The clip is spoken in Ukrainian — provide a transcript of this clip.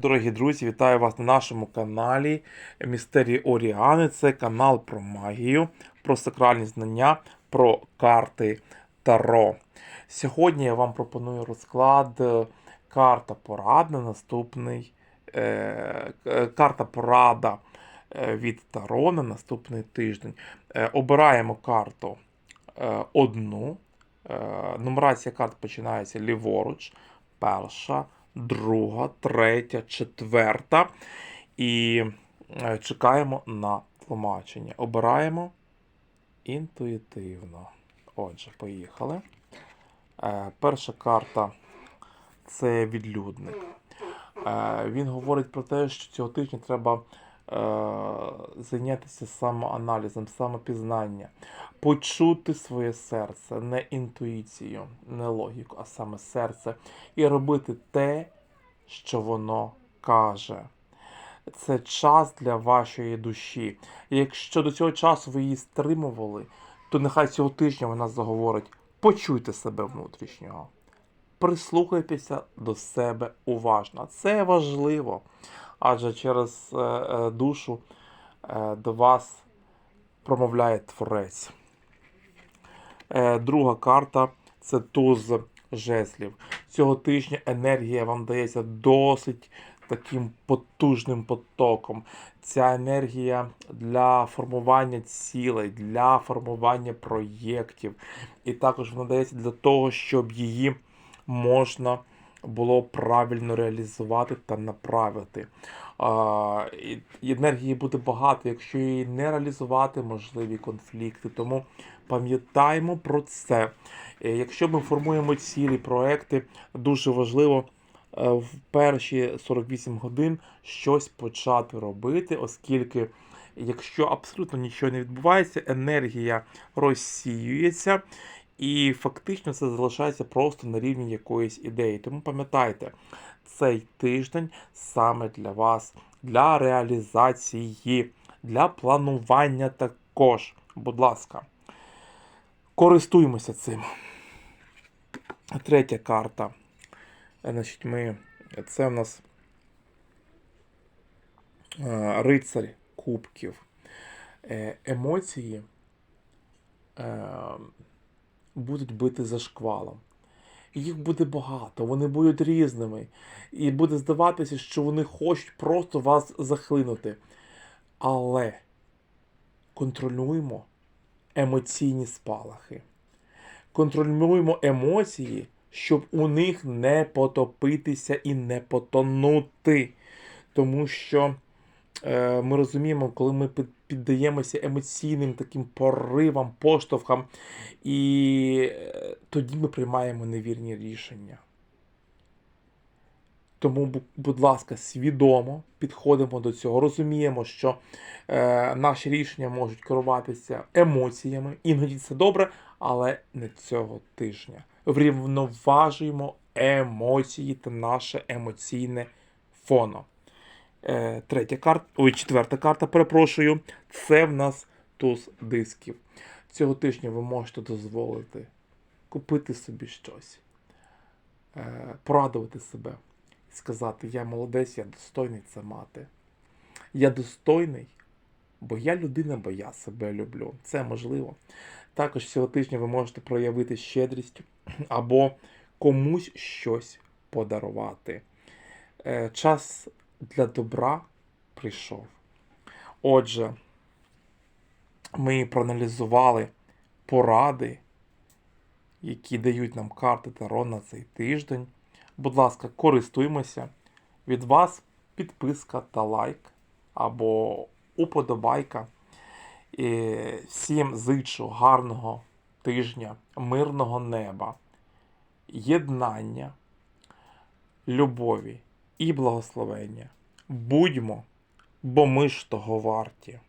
Дорогі друзі, вітаю вас на нашому каналі Містерії Оріани. Це канал про магію, про сакральні знання, про карти Таро. Сьогодні я вам пропоную розклад е, карта порад на наступний е, е, карта порада е, від Таро на наступний тиждень. Е, обираємо карту е, одну. Е, нумерація карт починається ліворуч. Перша, друга, третя, четверта. І е, чекаємо на тлумачення. Обираємо інтуїтивно. Отже, поїхали. Е, Перша карта це відлюдник. Е, Він говорить про те, що цього тижня треба зайнятися самоаналізом, самопізнання, почути своє серце, не інтуїцію, не логіку, а саме серце, і робити те, що воно каже. Це час для вашої душі. Якщо до цього часу ви її стримували, то нехай цього тижня вона заговорить: почуйте себе внутрішнього. Прислухайтеся до себе уважно. Це важливо, адже через е, е, душу е, до вас промовляє Творець. Друга карта це туз жезлів. Цього тижня енергія вам дається досить таким потужним потоком. Ця енергія для формування цілей, для формування проєктів. І також вона дається для того, щоб її можна було правильно реалізувати та направити. Енергії буде багато, якщо її не реалізувати, можливі конфлікти. Тому пам'ятаємо про це. Е, Якщо ми формуємо цілі проекти, дуже важливо е, в перші 48 годин щось почати робити, оскільки якщо абсолютно нічого не відбувається, енергія розсіюється. І фактично це залишається просто на рівні якоїсь ідеї. Тому пам'ятайте, цей тиждень саме для вас, для реалізації, для планування також. Будь ласка, користуємося цим. Третя карта. Значить, ми, це в нас е, рицарь кубків. Е, Емоції е, будуть бити за шквалом. Їх буде багато, вони будуть різними. І буде здаватися, що вони хочуть просто вас захлинути. Але контролюємо емоційні спалахи. Контролюємо емоції, щоб у них не потопитися і не потонути. Тому що ми розуміємо, коли ми піддаємося емоційним таким поривам, поштовхам, і е, тоді ми приймаємо невірні рішення. Тому, будь ласка, свідомо підходимо до цього. Розуміємо, що е, наші рішення можуть керуватися емоціями. Іноді це добре, але не цього тижня. Врівноважуємо емоції та наше емоційне фоно. Е, третя карта, ой, четверта карта, перепрошую. Це в нас туз дисків. Цього тижня ви можете дозволити купити собі щось, е, порадувати себе і сказати: Я молодець, я достойний це мати. Я достойний, бо я людина, бо я себе люблю. Це можливо. Також цього тижня ви можете проявити щедрість або комусь щось подарувати. Е, Час для добра прийшов. Отже, ми проаналізували поради, які дають нам карти Таро на цей тиждень. Будь ласка, користуємося. Від вас підписка та лайк або уподобайка. І всім зичу гарного тижня, мирного неба, єднання, любові і благословення. Будьмо, бо ми ж того варті.